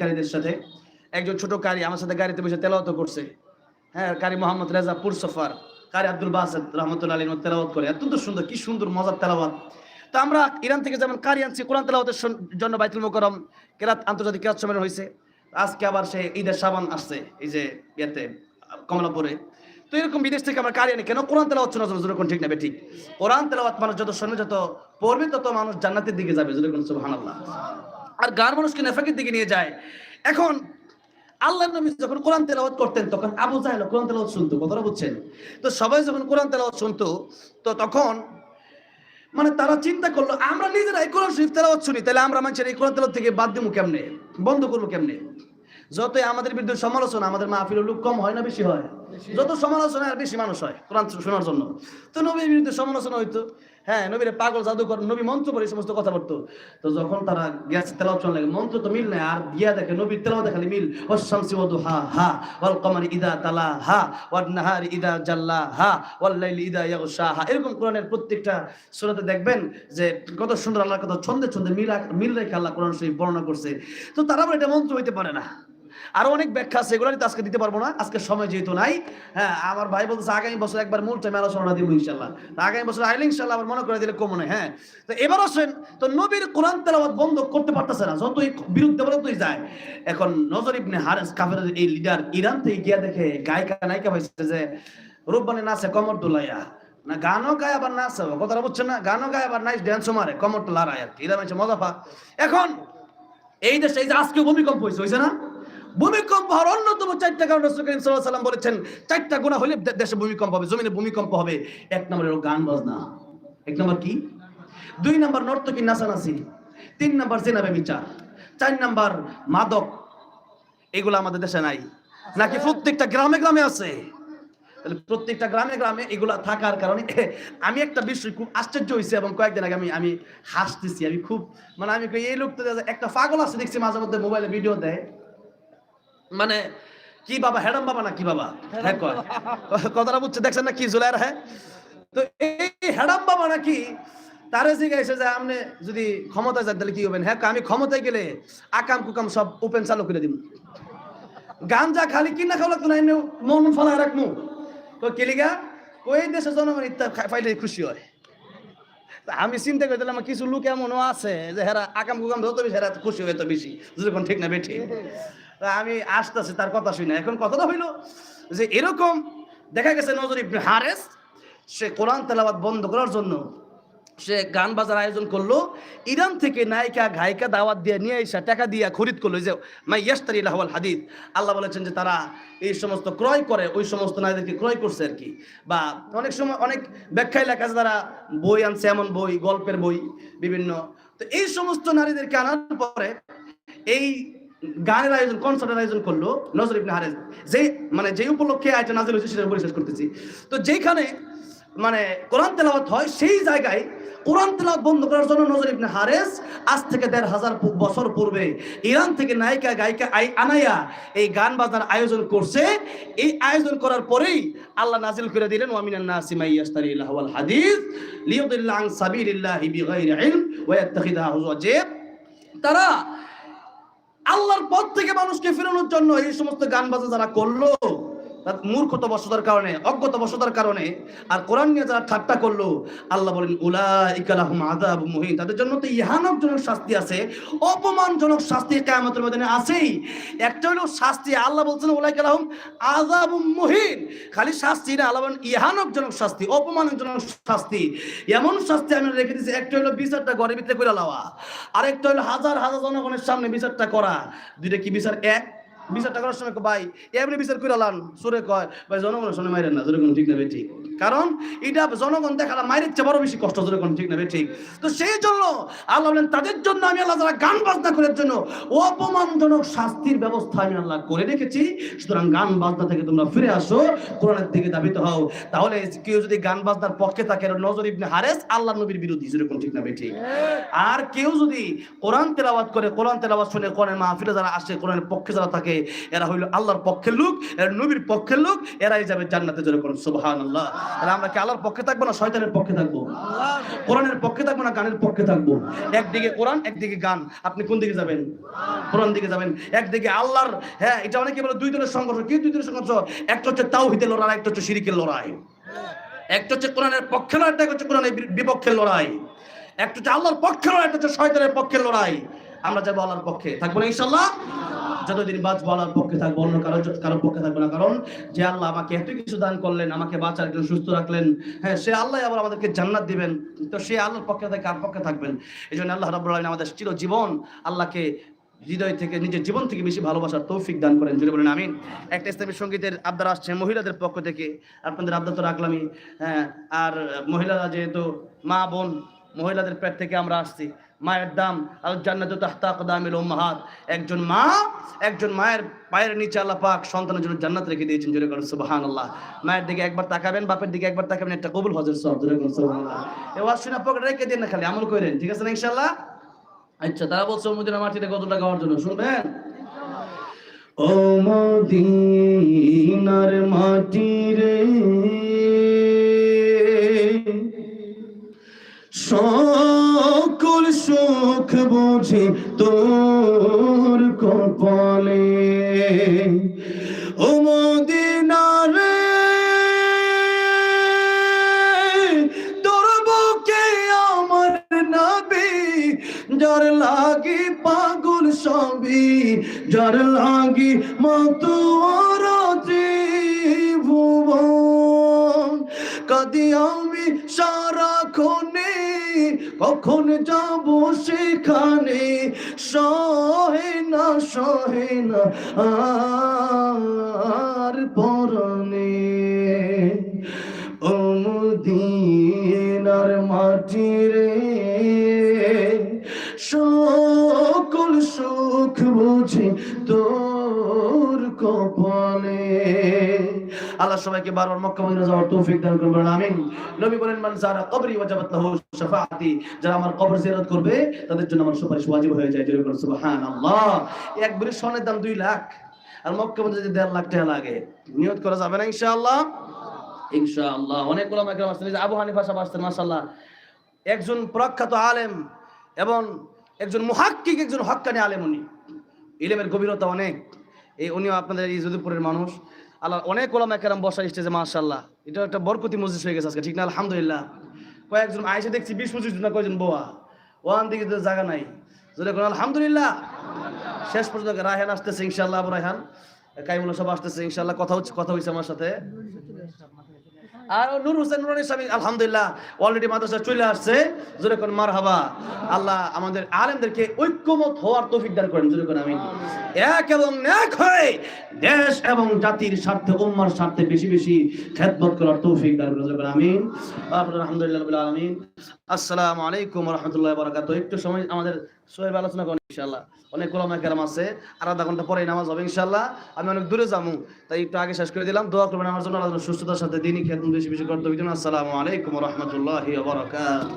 কারীদের সাথে। একজন ছোট কারি আমার সাথে গাড়িতে বসে তেলাওয়াত করছে। হ্যাঁ কারি মোহাম্মদ রেজা পুরসফার। কারি আব্দুল বাসেদ রহমতুল্লাহ আলী তেলাওয়াত করে। অত্যন্ত সুন্দর, কি সুন্দর, মজার তেলাওয়াত। তো আমরা ইরান থেকে যেমন কারি আনছি, কোরআন তেলাওয়াতের জন্য বাইতুল মোকরম কেরাত, আন্তর্জাতিক কেরাত সম্মেলন হয়েছে। আজকে আবার সে ঈদের সাবান আসছে, এই যে ইয়েতে, কমলাপুরে। তো এরকম বিদেশ থেকে আমরা কারি আনি কেন? কোরআন তেলাওয়াত শোনা যাবে যেরকম ঠিক নেবে ঠিক কোরআন তেলাওয়াত মানুষ যত শুনবে যত পড়বে, তত মানুষ জান্নাতের দিকে যাবে যেরকম সুবহানাল্লাহ। আর গার মানুষকে নেফাকের দিকে নিয়ে যায়। এখন আল্লাহ নবী যখন কোরআন তেলাওয়াত করতেন তখন আবু জাহেল কোরআন তেলাওয়াত শুনতো কথাটা বুঝছেন? তো সবাই যখন কোরআন তেলাওয়াত শুনতো তো তখন মানে তারা চিন্তা করল আমরা নিজেরা এই কোরআন শরীফ তেলাওয়াত শুনি তাহলে আমরা মানুষের এই কোরআন তেলাওয়াত থেকে বাদ দিবো কেমনে? বন্ধ করব কেমনে? যতই আমাদের বিরুদ্ধে সমালোচনা আমাদের মাহফিলের লোক কম হয় না বেশি হয়? যত সমালোচনা আর বেশি মানুষ হয় কোরআন শোনার জন্য। তো নবীর বিরুদ্ধে সমালোচনা হইতো। হ্যাঁ নবীরে পাগল, জাদুকর, নবী মন্ত্র এই সমস্ত কথা বলতো। তো যখন তারা গেছে তেলাওয়াত শুনলে মন্ত্র তো মিল নাই, আর গিয়া দেখে, নবীর তেলাওয়াত দেখালে মিল। ওয়াস-শামসি ওয়া দুহা হা, ওয়াল কমারি ইদা তালা হা, ওয়ান নাহারি ইদা জাল্লা হা, ওয়াল লাইলি ইদা ইয়াগশা হা। এরকম কোরআনের প্রত্যেকটা সূরাতে দেখবেন যে কত সুন্দর, আল্লাহর কথা ছন্দে ছন্দে মিল মিল রেখে আল্লাহ কোরআন শরীফ বর্ণনা করছে। তো তারা এটা মন্ত্র হইতে পারে না। আরও অনেক ব্যাখ্যা আছে, এগুলো আজকে দিতে পারব না। আজকে সময় যেহেতু নাই হ্যাঁ আমার ভাই বলতেছে, আগামী বছর একবার মূল টাইমে আলোচনা দিব ইনশাল্লাহ আগামী বছর আইলে ইনশাল্লাহ আবার মনে করে দিলে কম নয় হ্যাঁ। তো এবার আসেন, তো নবীর কোরআন তেলাওয়াত বন্ধ করতে পারতেছে না, যতই বিরুদ্ধে বলে তুই যায়। এখন নজর ইবনে হারেস কাফের এই লিডার ইরান থেকে গিয়া দেখে গায়িকা, নায়িকা হয়েছে যে রূপবানে নাচে কমর দোলাইয়া। না, গানও গায়, আবার নাচে কথাটা বুঝছেন না? গানও গায়, আবার নাইস ড্যান্সও মারে কমর তো আর কি। এরা হচ্ছে মজা এখন, এই দেশে এই যে আজকে ভূমিকম্প হয়েছে হয়েছে না? ভূমিকম্প হওয়ার অন্যতম চারটা কারণ রসুল করিম আলাইহি সাল্লাম বলেছেন, চারটা গুণা হলে দেশে ভূমিকম্প হবে, জমিনে ভূমিকম্প হবে। এক নম্বর হলো গান বাজনা। এক নম্বর কি? দুই নম্বর নর্তকী নাচানাচি। তিন নম্বর জেনাবে বিচার চার নম্বর মাদক। এগুলো আমাদের দেশে নাই। নাকি প্রত্যেকটা গ্রামে গ্রামে আছে। তাহলে প্রত্যেকটা গ্রামে গ্রামে এগুলা থাকার কারণে আমি একটা বিষয় খুব আশ্চর্য হয়েছে এবং কয়েকদিন আগে আমি আমি হাসতেছি। আমি খুব মানে আমি এই লোক তো একটা পাগল আছে দেখছি মাঝে মধ্যে মোবাইলে ভিডিও দেয়। মানে কি বাবা হ্যাডাম বাবা না কি বাবা? হ্যাঁ কথাটা বুঝছে দেখছেন না কি জুলাইর হ্যাঁ? তো এই হ্যাডাম বাবা নাকি তারে জিজ্ঞাসা যে আপনি যদি ক্ষমতায় যান তাহলে কি হবেন? হ্যাঁ আমি ক্ষমতায় গেলে আকাম কুকাম সব ওপেন চালু করে দিব গাঞ্জা খালি কিনা খাওয়া লাগতো না এমনি মন ফলা রাখমু। তো কেলিগা কই দেশে জনগণ ইত্যা পাইলে খুশি হয়। আমি চিন্তা করে দিলাম কিছু লোক এমনও আছে যে হেরা আকাম কুকাম যত বেশি হেরা খুশি হয়ে তো বেশি। যখন ঠিক না বেঠি আমি আসতেছি, তার কথা শুনি। এখন কথাটা হইল যে এরকম দেখা গেছে নজর ইবনে হারেস, সে কোরআন তেলাওয়াত বন্ধ করার জন্য সে গান বাজার আয়োজন করল, ইরান থেকে নায়িকা গায়িকা দাওয়াত দিয়ে নিয়ে এসে টাকা দিয়ে খরিদ করল। যে, মাই ইয়াস্তারি লাহওয়াল হাদিদ আল্লাহ বলেছেন যে তারা এই সমস্ত ক্রয় করে, ওই সমস্ত নারীদেরকে ক্রয় করছে আর কি। বা অনেক সময় অনেক ব্যাখ্যায় লেখা আছে, তারা বই আনছে, এমন বই, গল্পের বই, বিভিন্ন। তো এই সমস্ত নারীদেরকে আনার পরে এই গানের আয়োজন কনসার্টের আয়োজন করল নজর ইবনে হারেস যে মানে যে উপলক্ষে আয়টা নাজিল হয়েছে সেটা পরিশেষ করতেছি। তো যেখানে মানে কোরআন তেলাওয়াত হয়, সেই জায়গায় কোরআন তেলাওয়াত বন্ধ করার জন্য নজর ইবনে হারেস আজ থেকে দেড় হাজার বছর পূর্বে ইরান থেকে নায়িকা, গায়িকা আই আনাইয়া এই গান বাজনার আয়োজন করছে। এই আয়োজন করার পরেই আল্লাহ নাজিল করে দিলেন ওয়ামিনান নাসি মাই ইয়াশতারি হাদিস লিয়ুদিল্লা আন সাবিলিল্লাহি বিগাইরি ইলম হুজুয়া যে তারা আল্লাহর পথ থেকে মানুষকে ফেরানোর জন্য এই সমস্ত গান বাজা যারা করল তার মূর্খতা বসতার কারণে অজ্ঞতা বসতার কারণে। আর কোরআন নিয়ে যারা ঠাট্টা করল, আল্লাহ বলেন উলা ইকালাহুম আযাব মুহিন। তাদের জন্য তো ইহানকজনক শাস্তি আছে, অপমানজনক শাস্তি কিয়ামতের ময়দানে আছেই। একটা হলো শাস্তি, আল্লাহ বলছেন উলা ইকালাহুম আযাব মুহিন। খালি শাস্তি না, আল্লাহ বলেন, ইহানকজনক শাস্তি, অপমানজনক শাস্তি। এমন শাস্তি আমি রেখে দিয়েছি, একটা হলো বিচারটা ঘরের ভিতরে করে লাওয়া। আরেকটা হলো হাজার হাজার জনগণের সামনে বিচারটা করা। দুইটা কি বিচার? এক বিচারটা করার সময় ভাই, এমনি বিচার করে লান। সুরে কয়, ভাই, জনগণের সামনে মাইরেন না, জনগণ ঠিক না ঠিক কারণ এটা জনগণ দেখালা মাইরের চেয়ে বড় বেশি কষ্ট যেরকম ঠিক না ঠিক? তো সেই জন্য আল্লাহ বলেন, তাদের জন্য আমি আল্লাহ যারা গান বাজনা করার জন্য অপমানজনক শাস্তির ব্যবস্থা আমি আল্লাহ করে রেখেছি। সুতরাং গান বাজনা থেকে তোমরা ফিরে আসো, কোরআনের দিকে দাবিত হও। তাহলে কেউ যদি গান বাজনার পক্ষে থাকে নজর ইবনে হারেস আল্লাহ নবীর বিরোধী যেরকম ঠিক না ঠিক? আর কেউ যদি কোরআন তেলাওয়াত করে, কোরআন তেলাওয়াত শুনে কোরআন মাহফিলে যারা আসে, কোরআনের পক্ষে যারা থাকে, এরা হইল আল্লাহর পক্ষের লোক, এরা নবীর পক্ষের লোক, এরাই যাবে জান্নাতে যেরকম সুবহানাল্লাহ। তাহলে আমরা কি আল্লাহর পক্ষে থাকব না শয়তানের পক্ষে থাকব? কোরআনের পক্ষে থাকব না গানের পক্ষে থাকব? একদিকে কোরআন, একদিকে গান। আপনি কোন দিকে যাবেন? কোরআন দিকে যাবেন। একদিকে আল্লাহর হ্যাঁ এটা অনেকে বলে দুই দলের সংঘর্ষ। কি দুই দলের সংঘর্ষ? একটা হচ্ছে তাওহিদের লড়াই, একটা হচ্ছে শিরিকের লড়াই। একটা হচ্ছে কোরআনের পক্ষে লড়াই, একটা হচ্ছে কোরআনের বিপক্ষের লড়াই। একটা হচ্ছে আল্লাহর পক্ষে লড়াই, একটা হচ্ছে শয়তানের পক্ষের লড়াই। আমরা যাব আল্লাহর পক্ষে। থাকব না ইনশাল্লাহ যতদিন বাঁচবো, আল্লাহর পক্ষে থাকব, অন্য কারও কারোর পক্ষে থাকব না। কারণ যে আল্লাহ আমাকে এত কিছু দান করলেন, আমাকে বাঁচার জন্য সুস্থ রাখলেন হ্যাঁ সে আল্লাহ আবার আমাদেরকে জান্নাত দিবেন। তো সে আল্লাহর পক্ষে থাকে, কার পক্ষে থাকবেন? এই জন্য আল্লাহ আলামিন আমাদের চিরজীবন আল্লাহকে হৃদয় থেকে, নিজের জীবন থেকে বেশি ভালোবাসার তৌফিক দান করেন। যদি বলেন, আমিন। একটা ইসলামী সঙ্গীতের আবদার আসছে মহিলাদের পক্ষ থেকে। আপনাদের আবদার তো রাখলামই। হ্যাঁ আর মহিলারা যেহেতু মা বোন, মহিলাদের পেট থেকে আমরা আসছি। মায়ের দাম আল জান্নাতু তাহতা আকদামিল উম্মাহাত। একজন মা, একজন মায়ের পায়ের নিচে আল্লাহ পাক সন্তানের জন্য জান্নাত রেখে দিয়েছেন, জোরে করেন, সুবহানাল্লাহ। মায়ের দিকে একবার তাকাবেন, বাপের দিকে একবার তাকাবেন একটা কবুল হজের সব জোরে করেন, সুবহানাল্লাহ। এ ওয়াজ শুনে পকেটে রেখে দিন না খালি, আমল করেন, ঠিক আছে না ইনশাআল্লাহ? আচ্ছা তারা বলছে মদিনা মাটিতে কত টাকা জন্য? শুনবেন? ও মদিনার মাটি রে সকল সুখ বুঝি তোর কপালে। ও মদিনার তোর বুকে আমার নবী, যার লাগি পাগল সবই যার লাগি মতুয়ার ভুবন কদি আমি সারাক্ষণে কখন যাব সেখানে? সহে না সহে না আর পরনে। ও মাটিরে সকল আল্লাহ সবাইকে বারবার মক্কা মদিনা যাওয়ার তৌফিক দান করবেন আমিন নবী বলেন মান যারা কবরি ওয়াজাবাত লাহু শাফাআতি যারা আমার কবর জিয়ারত করবে তাদের জন্য আমার সুপারিশ ওয়াজিব হয়ে যায় জোরে বলুন সুবহানাল্লাহ এক ভরি স্বর্ণের দাম 2 লাখ আর মক্কা মদিনা যদি 1.5 লাখ টাকা লাগে নিয়ত করা যাবে না ইনশাআল্লাহ ইনশাআল্লাহ অনেক ওলামা کرام আছেন এই যে আবু হানিফা সাহেব আসছেন মাশাআল্লাহ একজন প্রখ্যাত আলেম এবং একজন মুহাক্কিক একজন হক্কানি আলেম উনি ইলেমের গভীরতা অনেক এই উনিও আপনাদের এই যদুপুরের মানুষ আল্লাহ অনেক ওলামা কেরাম বসা স্টেজে মাশাল্লাহ এটা একটা বরকতি মসজিদ হয়ে গেছে আজকে, ঠিক না? আলহামদুলিল্লাহ। কয়েকজন আইসে দেখছি, বিশ পঁচিশ জন কয়েকজন বোয়া? ওয়ান দিকে তো জায়গা নাই। যদি আলহামদুলিল্লাহ। শেষ পর্যন্ত রায়হান আসতেছে ইনশাল্লাহ আবু রায়হান। কাইমুল সব আসতেছে ইনশাল্লাহ কথা হচ্ছে, কথা হয়েছে আমার সাথে। আর নূর হোসেন নুরানি স্বামী, আলহামদুলিল্লাহ অলরেডি মাদ্রাসা চলে আসছে। জোরে কোন মার হাবা আল্লাহ আমাদের আলেমদেরকে ঐক্যমত হওয়ার তৌফিক দান করেন, জোরে কোন আমিন। এক এবং এক হয়ে দেশ এবং জাতির স্বার্থে, উম্মার স্বার্থে বেশি বেশি খেদমত করার তৌফিক দান করেন, জোরে কোন আমিন। আলহামদুলিল্লাহ আলামিন। আসসালামু আলাইকুম রহমতুল্লাহ বরাকাত একটু সময় আমাদের সোহেব আলোচনা করেন ইনশাল্লাহ অনেক ওলামা গ্রাম আছে, আর আধা ঘণ্টা পরে নামাজ হবে ইনশাল্লাহ আমি অনেক দূরে যাব, তাই একটু আগে শেষ করে দিলাম। দোয়া করবেন আমার জন্য, আল্লাহ সুস্থতার সাথে দিনই খেতুন বেশি বেশি করতে হবে আসসালামু আলাইকুম রহমতুল্লাহ বারাকাতুহু